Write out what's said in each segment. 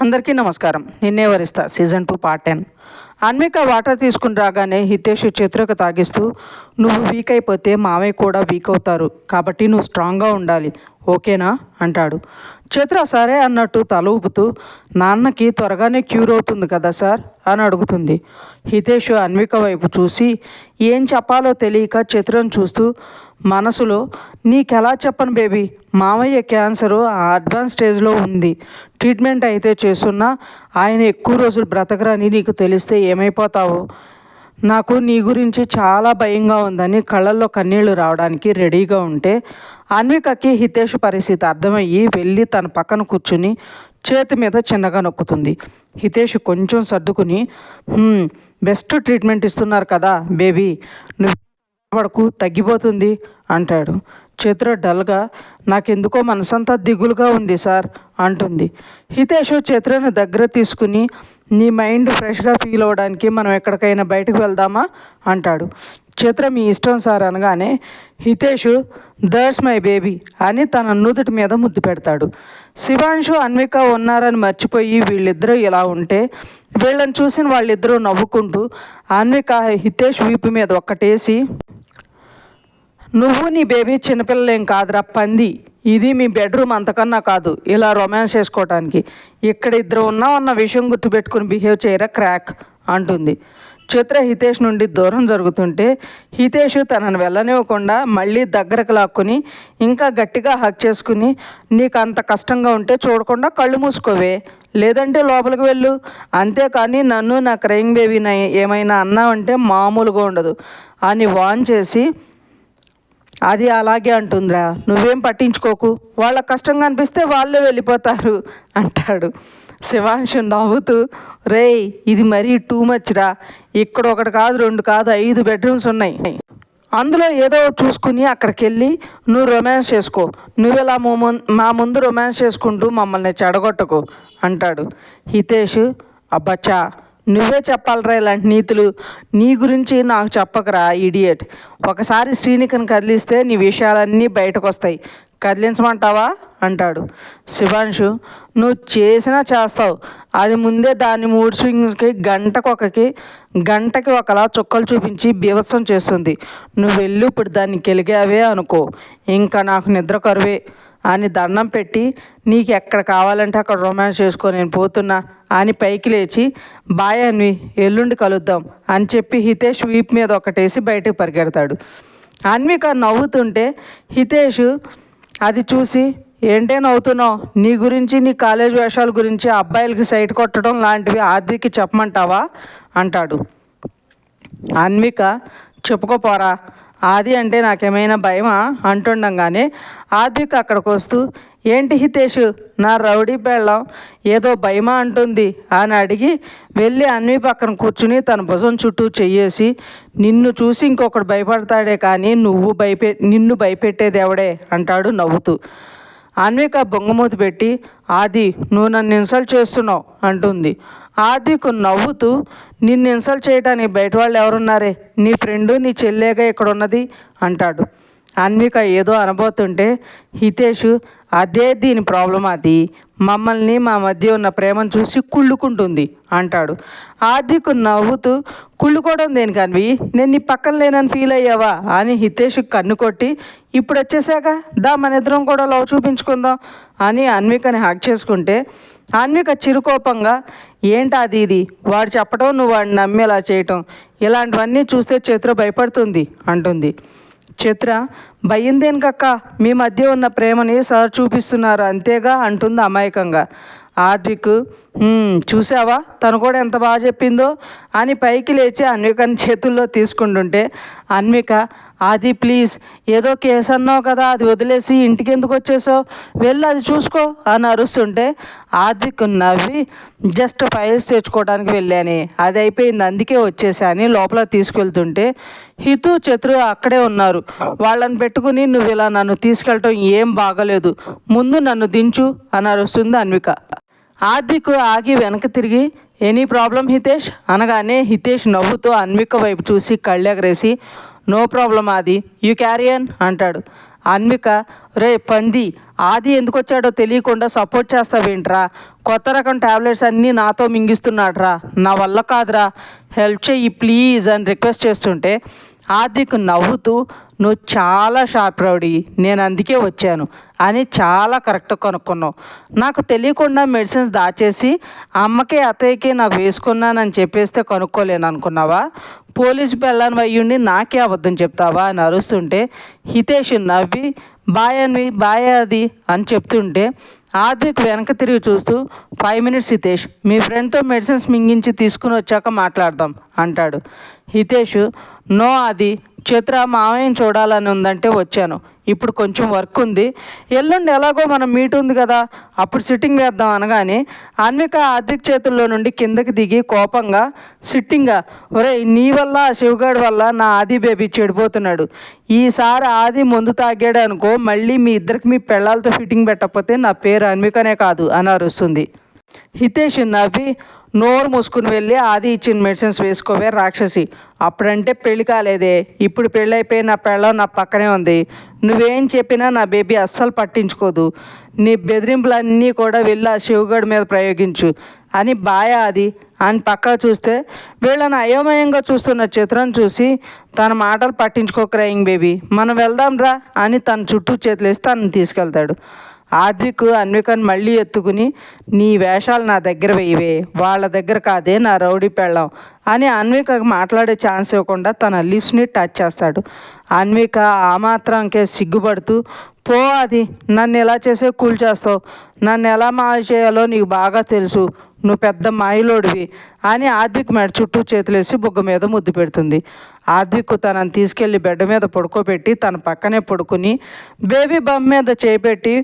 అందరికీ నమస్కారం. నిన్నే వరిస్తా. Season two part ten. Anvika water తీసుకుని రాగానే హితేష్ చిత్రకు తాగిస్తూ నువ్వు వీక్ అయిపోతే మావయ్య కూడా వీక్ అవుతారు కాబట్టి నువ్వు స్ట్రాంగ్గా ఉండాలి ఓకేనా? అంటాడు. చిత్ర సరే అన్నట్టు తల ఊపుతూ నాన్నకి త్వరగానే క్యూర్ అవుతుంది కదా సార్? అని అడుగుతుంది. హితేష్ అన్విక వైపు చూసి ఏం చెప్పాలో తెలియక చిత్రం చూస్తూ మనసులో నీకెలా చెప్పను బేబీ మామయ్య క్యాన్సరు అడ్వాన్స్ స్టేజ్లో ఉంది ట్రీట్మెంట్ అయితే చేస్తున్నా ఆయన ఎక్కువ రోజులు బ్రతకరని నీకు తెలిస్తే ఏమైపోతావు? నాకు నీ గురించి చాలా భయంగా ఉందని కళ్ళల్లో కన్నీళ్ళు రావడానికి రెడీగా ఉంటే అన్వికకి హితేష్ పరిస్థితి అర్థమయ్యి వెళ్ళి తన పక్కన కూర్చుని చేతి మీద చిన్నగా నొక్కుతుంది. హితేష్ కొంచెం సర్దుకుని బెస్ట్ ట్రీట్మెంట్ ఇస్తున్నారు కదా బేబీ నువ్వు వరకు తగ్గిపోతుంది అంటాడు. చిత్ర డల్గా నాకెందుకో మనసంతా దిగులుగా ఉంది సార్ అంటుంది. హితేష్ చిత్రను దగ్గర తీసుకుని నీ మైండ్ ఫ్రెష్గా ఫీల్ అవ్వడానికి మనం ఎక్కడికైనా బయటకు వెళ్దామా? అంటాడు. చిత్ర మీ ఇష్టం సార్ అనగానే హితేష్ దర్స్ మై బేబీ అని తన నుదుటి మీద ముద్దు పెడతాడు. శివాంశు అన్విక ఉన్నారని మర్చిపోయి వీళ్ళిద్దరూ ఇలా ఉంటే వీళ్ళని చూసిన వాళ్ళిద్దరూ నవ్వుకుంటూ అన్విక హితేష్ వీపు మీద ఒక్కటేసి నువ్వు నీ బేబీ చిన్నపిల్లలేం కాదురా పంది. ఇది మీ బెడ్రూమ్ అంతకన్నా కాదు ఇలా రొమాన్స్ చేసుకోవటానికి ఇక్కడ ఇద్దరు ఉన్నాం అన్న విషయం గుర్తుపెట్టుకుని బిహేవ్ చేయరా క్రాక్? అంటుంది. చిత్ర హితేష్ నుండి దూరం జరుగుతుంటే హితేష్ తనను వెళ్ళనివ్వకుండా మళ్ళీ దగ్గరకు లాక్కుని ఇంకా గట్టిగా హక్ చేసుకుని నీకు అంత కష్టంగా ఉంటే చూడకుండా కళ్ళు మూసుకోవే. లేదంటే లోపలికి వెళ్ళు. అంతేకాని నన్ను నా క్రయింగ్ బేబీని ఏమైనా అన్నావంటే మామూలుగా ఉండదు. అని వాన్ చేసి అది అలాగే అంటుందిరా. నువ్వేం పట్టించుకోకు. వాళ్ళ కష్టంగా అనిపిస్తే వాళ్ళే వెళ్ళిపోతారు అంటాడు. శివాంశు నవ్వుతూ రేయ్ ఇది మరీ టూ మచ్ రా. ఇక్కడ ఒకటి కాదు రెండు కాదు ఐదు బెడ్రూమ్స్ ఉన్నాయి. అందులో ఏదో చూసుకుని అక్కడికి వెళ్ళి నువ్వు రొమాన్స్ చేసుకో. నువ్వు ఇలా మా మా ముందు రొమాన్స్ చేసుకుంటూ మమ్మల్ని చెడగొట్టకు అంటాడు. హితేష్ అబ్బచ్చా నువ్వే చెప్పాలరా ఇలాంటి నీతులు. నీ గురించి నాకు చెప్పకరా ఇడియట్. ఒకసారి శ్రీనికను కదిలిస్తే నీ విషయాలన్నీ బయటకు వస్తాయి కదిలించమంటావా? అంటాడు. శివాంశు నువ్వు చేసినా చేస్తావు. అది ముందే దాని మూడు స్వింగ్స్కి గంటకొకకి గంటకి ఒకలా చుక్కలు చూపించి బీభత్సం చేస్తుంది. నువ్వు వెళ్ళి ఇప్పుడు దాన్ని గెలిగావే అనుకో. ఇంకా నాకు నిద్ర కరువే. అని దండం పెట్టి నీకు ఎక్కడ కావాలంటే అక్కడ రొమాన్స్ చేసుకో నేను పోతున్నా అని పైకి లేచి బాయ్ అన్వి ఎల్లుండి కలుద్దాం అని చెప్పి హితేష్ వీప్ మీద ఒకటేసి బయటకు పరిగెడతాడు. అన్విక నవ్వుతుంటే హితేష్ అది చూసి ఏంటే నవ్వుతున్నావు? నీ గురించి నీ కాలేజ్ వేషాల గురించి అబ్బాయిలకి సైట్ కొట్టడం లాంటివి ఆద్వికి చెప్పమంటావా? అంటాడు. అన్విక చెప్పుకోపోరా ఆది అంటే నాకేమైనా భయమా? అంటుండగానే ఆదికి అక్కడికి వస్తూ ఏంటి హితేష్ నా రౌడీ పెళ్ళం ఏదో భయమా అంటుంది? అని అడిగి వెళ్ళి అన్వి పక్కన కూర్చుని తన భుజం చుట్టూ చెయ్యేసి నిన్ను చూసి ఇంకొకడు భయపడతాడే కానీ నువ్వు భయపె నిన్ను భయపెట్టేది ఎవడే? అంటాడు నవ్వుతూ. అన్విక బొంగమూతి పెట్టి ఆది నువ్వు నన్ను ఇన్సల్ట్ చేస్తున్నావు అంటుంది. ఆదికు నవ్వుతూ నిన్ను ఇన్సల్ట్ చేయటానికి బయట వాళ్ళు ఎవరున్నారే? నీ ఫ్రెండు నీ చెల్లేగా ఇక్కడ ఉన్నది అంటాడు. అన్విక ఏదో అనబోతుంటే హితేష్ అదే దీని ప్రాబ్లం అది. మమ్మల్ని మా మధ్య ఉన్న ప్రేమను చూసి కుళ్ళుకుంటుంది అంటాడు. ఆదికు నవ్వుతూ కుళ్ళుకోవడం దేనికి అన్వి? నేను నీ పక్కన లేనని ఫీల్ అయ్యావా? అని హితేష్ కన్ను కొట్టి ఇప్పుడు వచ్చేసాక దా మన ఇద్దరం కూడా లవ్ చూపించుకుందాం అని అన్వికని హ్యాక్ చేసుకుంటే అన్విక చిరుకోపంగా ఏంటి అది ఇది? వాడు చెప్పడం నువ్వు వాడిని నమ్మేలా చేయటం. ఇలాంటివన్నీ చూస్తే చిత్ర భయపడుతుంది అంటుంది. చిత్ర భయందేని కక్క మీ మధ్య ఉన్న ప్రేమని సార్ చూపిస్తున్నారు అంతేగా అంటుంది అమాయకంగా. ఆద్విక్ చూసావా తను కూడా ఎంత బాగా చెప్పిందో? అని పైకి లేచి అన్వికని చేతుల్లో తీసుకుంటుంటే అన్విక అది ప్లీజ్. ఏదో కేసు అన్నావు కదా అది వదిలేసి ఇంటికి ఎందుకు వచ్చేసావు? వెళ్ళి అది చూసుకో అని అరుస్తుంటే ఆదిక్ నవ్వి జస్ట్ ఫైల్స్ తెచ్చుకోవడానికి వెళ్ళాను. అది అయిపోయింది అందుకే వచ్చేసా అని లోపల తీసుకెళ్తుంటే హితు చతురు అక్కడే ఉన్నారు. వాళ్ళని పెట్టుకుని నువ్వు ఇలా నన్ను తీసుకెళ్ళటం ఏం బాగలేదు. ముందు నన్ను దించు అని అరుస్తుంది అన్విక. ఆదిక్ ఆగి వెనక్కి తిరిగి ఎనీ ప్రాబ్లం హితేష్? అనగానే హితేష్ నవ్వుతూ అన్విక వైపు చూసి కళ్ళెగరేసి no problem Aadi. You carry on అంటాడు. అన్విక రే పంది ఆది ఎందుకు వచ్చాడో తెలియకుండా సపోర్ట్ చేస్తావేంట్రా? కొత్త రకం టాబ్లెట్స్ అన్నీ నాతో మింగిస్తున్నాడ్రా. నా వల్ల కాదురా. హెల్ప్ చెయ్యి ప్లీజ్ అని రిక్వెస్ట్ చేస్తుంటే హార్దిక్ నవ్వుతూ నువ్వు చాలా షార్ప్ రౌడీ నేను అందుకే వచ్చాను అని చాలా కరెక్ట్ కనుక్కున్నావు. నాకు తెలియకుండా మెడిసిన్స్ దాచేసి అమ్మకి అత్తయ్యకి నాకు వేసుకున్నానని చెప్పేస్తే కనుక్కోలేను అనుకున్నావా పోలీసు పిల్లని వయ్యుండి నాకే అబద్ధం చెప్తావా? అని అరుస్తుంటే హితేష్ నవ్వి బాయ్ అని బాయ్ అది అని చెప్తుంటే ఆద్విక్ వెనక తిరిగి చూస్తూ ఫైవ్ మినిట్స్ హితేష్ మీ ఫ్రెండ్తో మెడిసిన్స్ మింగించి తీసుకుని వచ్చాక మాట్లాడదాం అంటాడు. హితేష్ నో అది చిత్ర మామయ్యని చూడాలని ఉందంటే వచ్చాను. ఇప్పుడు కొంచెం వర్క్ ఉంది. ఎల్లుండి ఎలాగో మనం మీట్ ఉంది కదా అప్పుడు సిట్టింగ్ వేద్దాం అనగానే అన్విక ఆర్థిక చేతుల్లో నుండి కిందకి దిగి కోపంగా సిట్టింగా ఒరే నీ వల్ల ఆ శివగాడి వల్ల నా ఆది బేబీ చెడిపోతున్నాడు. ఈసారి ఆది ముందు తాగాడు అనుకో మళ్ళీ మీ ఇద్దరికి మీ పెళ్ళాలతో ఫిట్టింగ్ పెట్టకపోతే నా పేరు అన్వికనే కాదు అని అరుస్తుంది. హితేష్ నవ్వి నోరు మూసుకుని వెళ్ళి ఆది ఇచ్చిన మెడిసిన్స్ వేసుకోవే రాక్షసి. అప్పుడంటే పెళ్ళి కాలేదే. ఇప్పుడు పెళ్ళి అయిపోయి నా పెళ్ళం నా పక్కనే ఉంది. నువ్వేం చెప్పినా నా బేబీ అస్సలు పట్టించుకోదు. నీ బెదిరింపులన్నీ కూడా వెళ్ళి ఆ శివగడ్ మీద ప్రయోగించు అని బాయ అది అని పక్క చూస్తే వీళ్ళని అయోమయంగా చూస్తున్న చిత్రం చూసి తన మాటలు పట్టించుకోక్రయింగ్ బేబీ. మనం వెళ్దాం రా అని తన చుట్టూ చేతులేసి తనని తీసుకెళ్తాడు. ఆద్విక్ అన్వికన్ మళ్ళీ ఎత్తుకుని నీ వేషాలు నా దగ్గర వేయవే వాళ్ళ దగ్గర కాదే నా రౌడీ పెళ్ళం. అని అన్విక మాట్లాడే ఛాన్స్ ఇవ్వకుండా తన లిప్స్ని టచ్ చేస్తాడు. అన్విక ఆ మాత్రంకే సిగ్గుపడుతూ పో అది నన్ను ఎలా చేసే కూల్ చేస్తావు? నన్ను ఎలా మాయ చేయాలో నీకు బాగా తెలుసు. నువ్వు పెద్ద మాయలోడివి అని ఆద్విక్ మెడ చుట్టూ చేతులేసి బుగ్గ మీద ముద్దు పెడుతుంది. ఆద్విక్ తనని తీసుకెళ్ళి బెడ్ మీద పడుకోబెట్టి తన పక్కనే పడుకుని బేబీ బమ్ మీద చేపెట్టి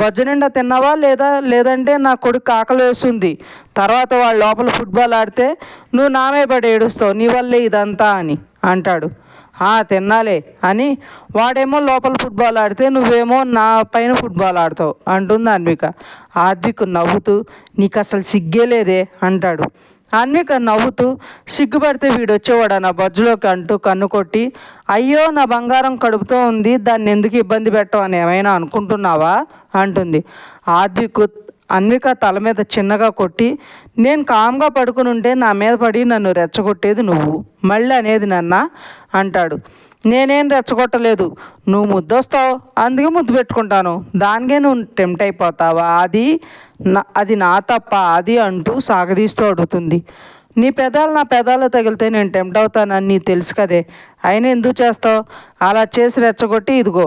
బొజ్జ నిండా తిన్నావా లేదా? లేదంటే నా కొడుకు ఆకలి వేస్తుంది తర్వాత వాళ్ళ లోపల ఫుట్బాల్ ఆడితే నువ్వు నామే పడి ఏడుస్తావు నీ వల్లే ఇదంతా అని అంటాడు. "ఆ, తిన్నాలే అని వాడేమో లోపల ఫుట్బాల్ ఆడితే నువ్వేమో నా పైన ఫుట్బాల్ ఆడతావు అంటుంది అన్విక. ఆద్విక్ నవ్వుతూ నీకు అసలు సిగ్గే లేదే అంటాడు. అన్విక నవ్వుతూ సిగ్గుపడితే వీడు వచ్చేవాడు నా బజ్జులోకి అంటూ కన్ను కొట్టి అయ్యో నా బంగారం కడుపుతో ఉంది దాన్ని ఎందుకు ఇబ్బంది పెట్టవని ఏమైనా అనుకుంటున్నావా? అంటుంది. ఆద్విక్ అన్విక తల మీద చిన్నగా కొట్టి నేను కామ్గా పడుకుని ఉంటే నా మీద పడి నన్ను రెచ్చగొట్టేది నువ్వు మళ్ళీ అనేది నన్న? అంటాడు. నేనేం రెచ్చగొట్టలేదు నువ్వు ముద్దొస్తావు అందుకే ముద్దు పెట్టుకుంటాను దానికే నువ్వు టెంప్ట్ అయిపోతావా? అది నా అది నా తప్ప అది అంటూ సాగదీస్తూ అడుగుతుంది. నీ పెదాలు నా పెదాలు తగిలితే నేను టెంప్ట్ అవుతానని నీ తెలుసు కదే అయినా ఎందుకు చేస్తావు? అలా చేసి రెచ్చగొట్టి ఇదిగో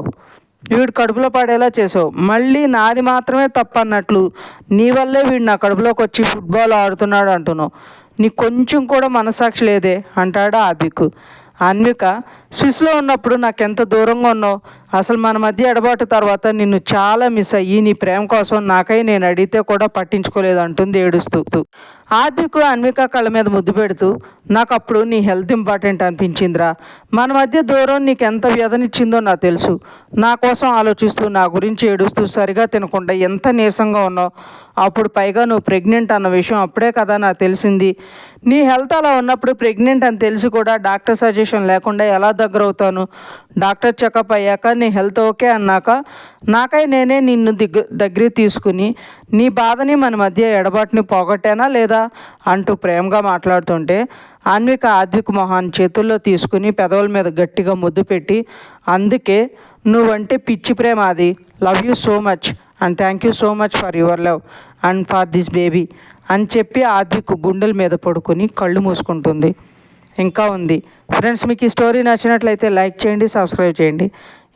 వీడు కడుపులో పడేలా చేసావు. మళ్ళీ నాది మాత్రమే తప్పన్నట్లు. నీ వల్లే వీడు నా కడుపులోకి వచ్చి ఫుట్బాల్ ఆడుతున్నాడు అంటున్నావు. నీకు కొంచెం కూడా మనసాక్షి లేదే? అంటాడు ఆదిక్ అన్విక స్విస్లో ఉన్నప్పుడు నాకు ఎంత దూరంగా ఉన్నావు? అసలు మన మధ్య ఎడబాటు తర్వాత నిన్ను చాలా మిస్ అయ్యి నీ ప్రేమ కోసం నాకై నేను అడిగితే కూడా పట్టించుకోలేదు అంటుంది ఏడుస్తూ. ఆద్వికు అన్విక కళ్ళ మీద ముద్దు పెడుతూ నాకు అప్పుడు నీ హెల్త్ ఇంపార్టెంట్ అనిపించిందిరా. మన మధ్య దూరం నీకు ఎంత వ్యధనిచ్చిందో నాకు తెలుసు. నా కోసం ఆలోచిస్తూ నా గురించి ఏడుస్తూ సరిగా తినకుండా ఎంత నీరసంగా ఉన్నావు? అప్పుడు పైగా నువ్వు ప్రెగ్నెంట్ అన్న విషయం అప్పుడే కదా నాకు తెలిసింది. నీ హెల్త్ అలా ఉన్నప్పుడు ప్రెగ్నెంట్ అని తెలిసి కూడా డాక్టర్ సజెషన్ లేకుండా ఎలా దగ్గర అవుతాను డాక్టర్ చెకప్ అయ్యాక నీ హెల్త్ ఓకే అన్నాక నాకై నేనే నిన్ను దిగ్గ దగ్గర తీసుకుని నీ బాధని మన మధ్య ఎడబాటుని పోగొట్టానా లేదా? అంటూ ప్రేమగా మాట్లాడుతుంటే ఆన్విక ఆర్థిక మొహాన్ని చేతుల్లో తీసుకుని పెదవుల మీద గట్టిగా ముద్దు పెట్టి అందుకే నువ్వంటే పిచ్చి ప్రేమ అది. Love you so much and thank you so much for your love and for this baby అని చెప్పి ఆద్విక్ గుండెల మీద పడుకొని కళ్ళు మూసుకుంటుంది. ఇంకా ఉంది. ఫ్రెండ్స్ మీకు ఈ స్టోరీ నచ్చినట్లయితే లైక్ చేయండి సబ్స్క్రైబ్ చేయండి.